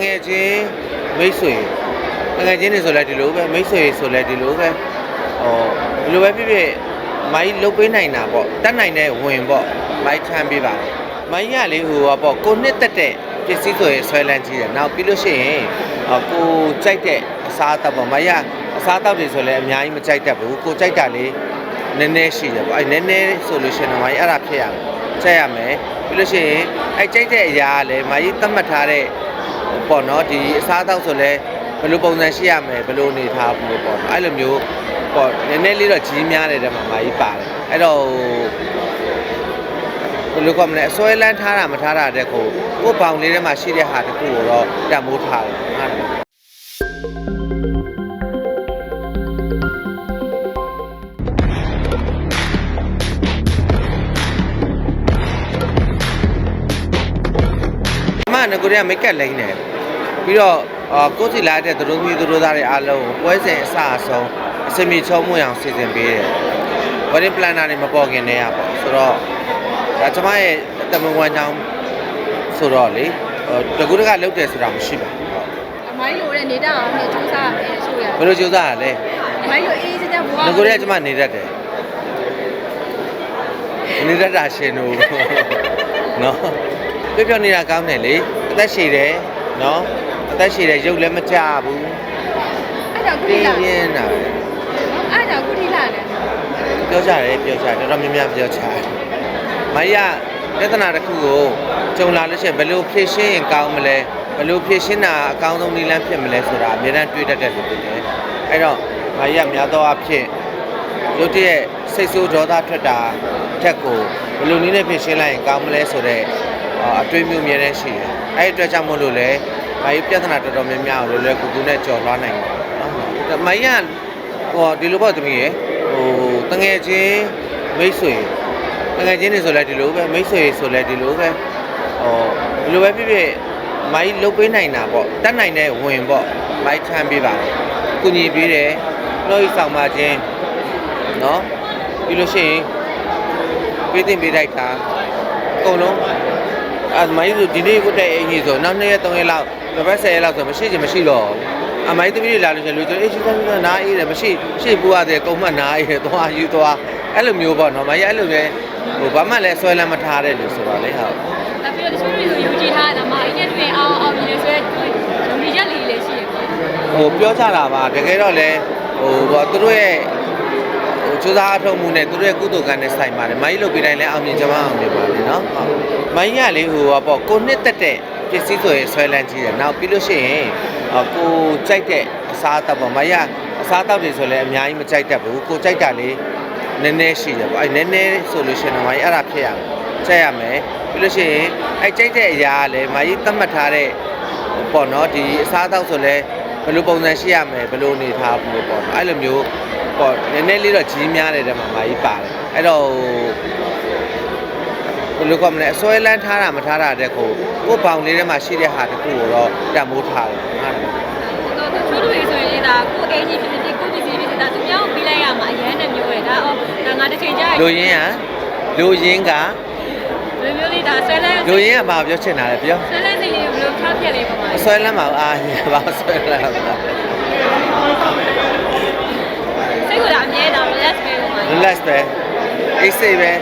ငယ်ချင်းမိတ်ဆွေတငယ်ချင်းတွေဆိုလဲဒီလိုပဲမိတ်ဆွေဆိုလဲဒီလိုပဲဟောဒီလိုပဲဖြစ်ဖြစ်မိုင်းလုတ်ပေးနိုင်တာပေါ့တတ်နိုင်တဲ့ဝင်ပေါ့မိုင်းချမ်းပေးပါမိုင်းရလေးဟိုပေါ့ကိုနှစ်တက်တဲ့ပစ္စည်းဆိုရင်ဆွဲလန်းကြီးတယ်နောက်ပြီးလို့ရှိရင်ဟောကိုကြိုက်တဲ့အစားအသောက်ပေါ့မိုင်းရအစားအသောက်တွေဆိုလဲအများကြီးမကြိုက်တတ်ဘူးကိုကြိုက်တာလေးနည်းနည်းရှိတယ်ပေါ့အဲနည်းနည်းဆိုလို့ရှိရင်တော့မိုင်းအဲ့ဒါဖြစ်ရမယ်ကြိုက်ရမယ်ပြီးလို့ရှိရင်အဲကြိုက်တဲ့အရာကလည်းမိုင်းသတ်မှတ်ထားတဲ့ ပေါ့နော်ဒီအစားအသောက်ဆိုလဲဘယ်လိုပုံစံရှိရမယ်ဘယ်လိုအနေထားဘူးပေါ့နော်အဲ့လိုမျိုးပေါ့နည်းနည်းလေးတော့ကြီးများတယ်တဲ့မှာမာကြီးပါတယ်အဲ့တော့ဘယ်လိုကောမလဲအစွဲလန်းထားတာမထားတာတဲ့ကိုကိုယ့်ဘောင်လေးထဲမှာရှိတဲ့ဟာတစ်ခုကိုတော့တန်မိုးထားတယ်ဟုတ်တယ် ငကိုတွေကမိတ်ကပ်လိမ့်တယ်ပြီးတော့အာကိုယ်စီလာတဲ့သူတို့မျိုးသူတို့သားတွေအားလုံးကိုပွဲစဉ်အစအဆုံးအစမီချုံးမွေအောင်စီစဉ်ပေးတယ် wedding planner တွေမပေါ်ခင်တည်းကပေါ့ဆိုတော့ဒါကျွန်မရဲ့တမန်ဝန်ချောင်းဆိုတော့လေဟိုတကူတကလုတ်တယ်ဆိုတာမရှိပါဘူးအမိုင်းလိုတဲ့နေတာအောင်နဲ့စူးစမ်းမယ်ဆိုရဘယ်လိုကြိုးစားရလဲအမိုင်းလိုအေးစတဲ့ဘဝငကိုတွေကကျွန်မနေတတ်တယ်နေတတ်တာရှင်တို့နော်ပြပြနေတာကောင်းတယ်လေ အသက်ရှည်တယ်နော်အသက်ရှည်တယ်ရုပ်လည်းမကြဘူးအဲ့ဒါကုပြတီင်းလာပြင်းတာပဲအဲ့ဒါကုတီလာတယ်ပြောကြတယ်ပြောကြတယ်တော်တော်များများပြောကြတယ်မရပြဿနာတစ်ခုကိုကြုံလာလို့ရှိရင်ဘယ်လိုဖြေရှင်းရင်ကောင်းမလဲဘယ်လိုဖြေရှင်းတာအကောင်းဆုံးနည်းလမ်းဖြစ်မလဲဆိုတာအများအားတွေးတတ်တဲ့လူတွေတယ်အဲ့တော့မရများသောအားဖြင့်ရုတ်တရက်စိတ်ဆိုးဒေါသထွက်တာထက်ကိုဘယ်လိုနည်းနဲ့ဖြေရှင်းလိုက်ရင်ကောင်းမလဲဆိုတော့ အတွေ့အမြုံများတဲ့ရှိတယ်။အဲဒီအတွက်ကြောင့်မို့လို့လည်းမိုင်းပြဿနာတော်တော်များများကိုလည်းကူကူနဲ့ကြော်လွှားနိုင်တယ်နော်။မိုင်းကဟိုဒီလိုပေါ့သမီးရေဟိုတငယ်ချင်းမိတ်ဆွေတငယ်ချင်းတွေဆိုလည်းဒီလိုပဲမိတ်ဆွေဆိုလည်းဒီလိုပဲဟောဒီလိုပဲဖြစ်ဖြစ်မိုင်းလုတ်ပေးနိုင်တာပေါ့တတ်နိုင်တဲ့ဝင်ပေါ့မိုင်းချမ်းပေးပါကုညီပေးတယ်လို့ဆောင်ပါခြင်းနော်ပြီးလို့ရှိရင်ပေးတင်ပေးလိုက်တာအကုန်လုံး အမိုင်းဆိုဒီနေ့ကိုတဲ့အင်ကြီးဆိုနောက်2ရက်3ရက်လောက်တစ်ပတ်10ရက်လောက်ဆိုမရှိချင်မရှိတော့အမိုင်းသမီးတွေလာလို့ရှိရင်လူတို့အေးချူသမီးကနားအေးတယ်မရှိရှေ့ပူရတယ်ကုံမှတ်နားအေးတယ်သွားယူသွားအဲ့လိုမျိုးပေါ့နော်မိုင်းအဲ့လိုပဲဟိုဘာမှလည်းဆွဲလန်းမထားတဲ့လူဆိုတော့လေဟုတ်ဒါပြီးတော့တချို့တွေဆိုယူကြည်ထားတာမှအရင်တွင်အောင်အောင်နေဆိုရဲလူကြီးရက်လေးလေးရှိရပေါ့ဟိုပြောကြတာပါတကယ်တော့လေဟိုဘာသူတို့ရဲ့ဟို စူးစမ်းအထောက်မှုနဲ့သူတို့ရဲ့ကုသိုလ်ကံနဲ့ဆိုင်ပါတယ်မိုင်းလုတ်ပေးတိုင်းလဲအောင်မြင်ကြမှာအောင်မြင်ပါလေနော်ဟုတ်မိုင်းရလေဟိုဘာပေါ့ကိုနှစ်တက်တဲ့ပစ္စည်းဆိုရင်ဆွဲလန်းကြီးတယ်နောက်ပြီးလို့ရှိရင်ဟိုကိုကြိုက်တဲ့အစားအသောက်ပေါ့မိုင်းရအစားအသောက်တွေဆိုလဲအများကြီးမကြိုက်တတ်ဘူးကိုကြိုက်တာလေးနည်းနည်းရှိတယ်ပေါ့အဲနည်းနည်းဆိုလို့ရှိရင်တော့မိုင်းအဲ့ဒါဖြစ်ရမယ်ကြိုက်ရမယ်ပြီးလို့ရှိရင်အဲကြိုက်တဲ့အရာကလည်းမိုင်းသတ်မှတ်ထားတဲ့ပေါ့နော်ဒီအစားအသောက်ဆိုလဲ ဘယ်လိုပုံစံရှိရမယ်ဘယ်လိုအနေထားဘူးပေါ့နော်အဲ့လိုမျိုးပေါ့နည်းနည်းလေးတော့ကြီးများတယ်တဲ့မှာမာကြီးပါတယ်အဲ့တော့ဘယ်လိုကောမလဲအစွဲလန်းထားတာမထားတာတဲ့ကိုကိုယ့်ဘောင်လေးထဲမှာရှိတဲ့ဟာတစ်ခုကိုတော့တန်မိုးထားတယ်ဟုတ်တယ်တော့တချို့တွေဆိုရင်ဒါကိုအေးကြီးဖြစ်ဖြစ်ကိုပစ္စည်းဖြစ်ဖြစ်ဒါသူများကိုပြီးလိုက်ရမှာအရင်နဲ့မျိုးရယ်ဒါအော်ဒါငါတစ်ချိန်ကြာလူရင်းကလူရင်းကလိုမျိုး လေးဒါဆွဲလဲလူရင်းကဘာပြောချင်တာလဲပြောဆွဲလဲစိတ်လေးကိုဘယ်လိုဖြောက်ပြက်လေးပါပါအစွဲလန်းမှာအာဘာဆွဲလန်းမှာစိတ်ကလည်းအမြဲတမ်း relax ပဲပါ relax ပဲအေးစိတ်ပဲ